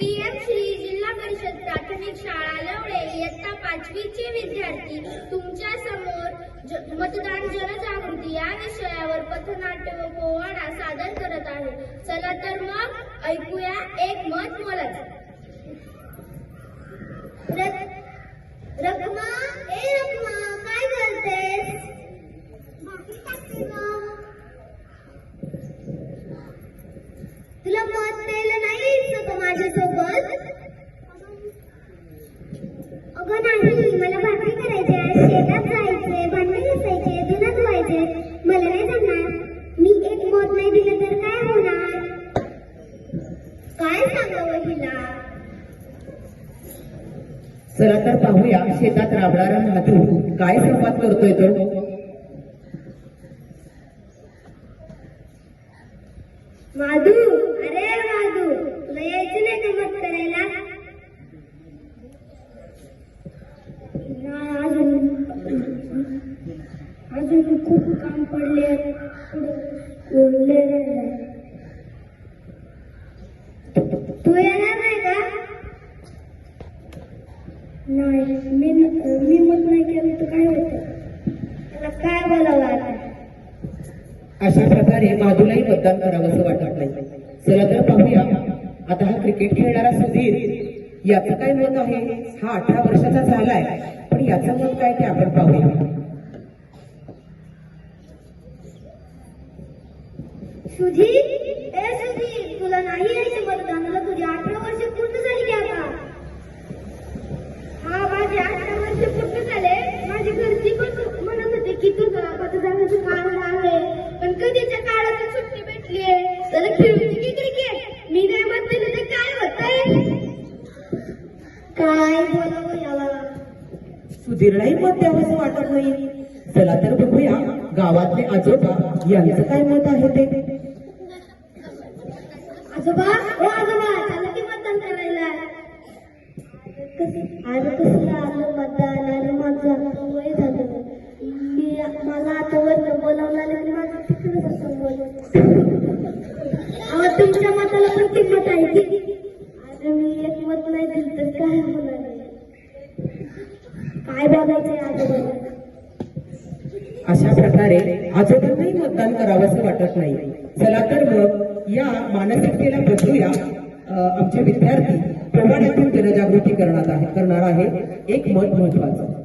PM Shri जिल्हा परिषद प्राथमिक शाळा लवडे इयत्ता पाचवीचे विद्यार्थी तुमच्यासमोर मतदान जनजागृती या विषयावर पथनाट्य व पोवाडा सादर करत आहे चला तर मग ऐकूया एक मत मोलाचं रक- रखमा ए रखमा काय करतेस तुला मत द्यायला नाही यायचं का माझ्यासोबत अगं नाही मला भाकरी करायची आहे शेतात जायचे भांडे घासायचे धुणं धुवायचे मला नाही जमणार. मी एक मत नाही दिलं तर काय होणार? काय सांगावं हिला? चला तर पाहूया शेतात राबणारा महातू काय संवाद करतोय तो? माधू अरे माधू तुला यायचं नाही का मत करायला नाही अजून अजून खूप काम पडले. उरले तू येणार नाही का? नाही मी मी मत नाही केलं तर काय होत त्याला काय बोलावं आता? अशा प्रकारे माधूलाही मतदान करावं असं वाटत नाही. चला तर पाहूया. आता हा क्रिकेट खेळणारा सुधीर याचं काय मत आहे? हा अठरा वर्षाचा झालाय पण याचं मत काय ते आपण पाहूया. तुझी ए सुधी तुला नाही यायचं मतदानाला तुझी अठरा वर्ष पूर्ण झाली की आता. हा माझे अठरा वर्ष पूर्ण झाले. माझी घरची पण म्हणत होते की तुझं मतदानाचं काम आहे पण कधीच्या काळात सुट्टी भेटलीये त्याला खेळूची की क्रिकेट मी नाही म्हणते दिलं तर काय होत काय बोलावं याला? सुधीरलाही मत द्यावंसं वाटत नाही. चला तर बघूया गावातले आजोबा यांचं काय मत आहे ते? आजोबा आजोबा चला की मतदान करायला आज कसलं आलं मतदान आणि माझं आता वय झालं. मी मला आता वरनं बोलावलं आलं माझं तिकडे असं अहो तुमच्या मताला पण किंमत आहे की? मी एक मत नाही दिलं तर काय होणार काय बघायचंय आजोबा अशा प्रकारे आजोबांनाही मतदान करावंसं वाटत नाही. चला तर मग या मानसिकतेला बदलूया आमचे विद्यार्थी पोवाड्यातून जनजागृती करणार आहे करणार आहे. एक मत महत्वाचं.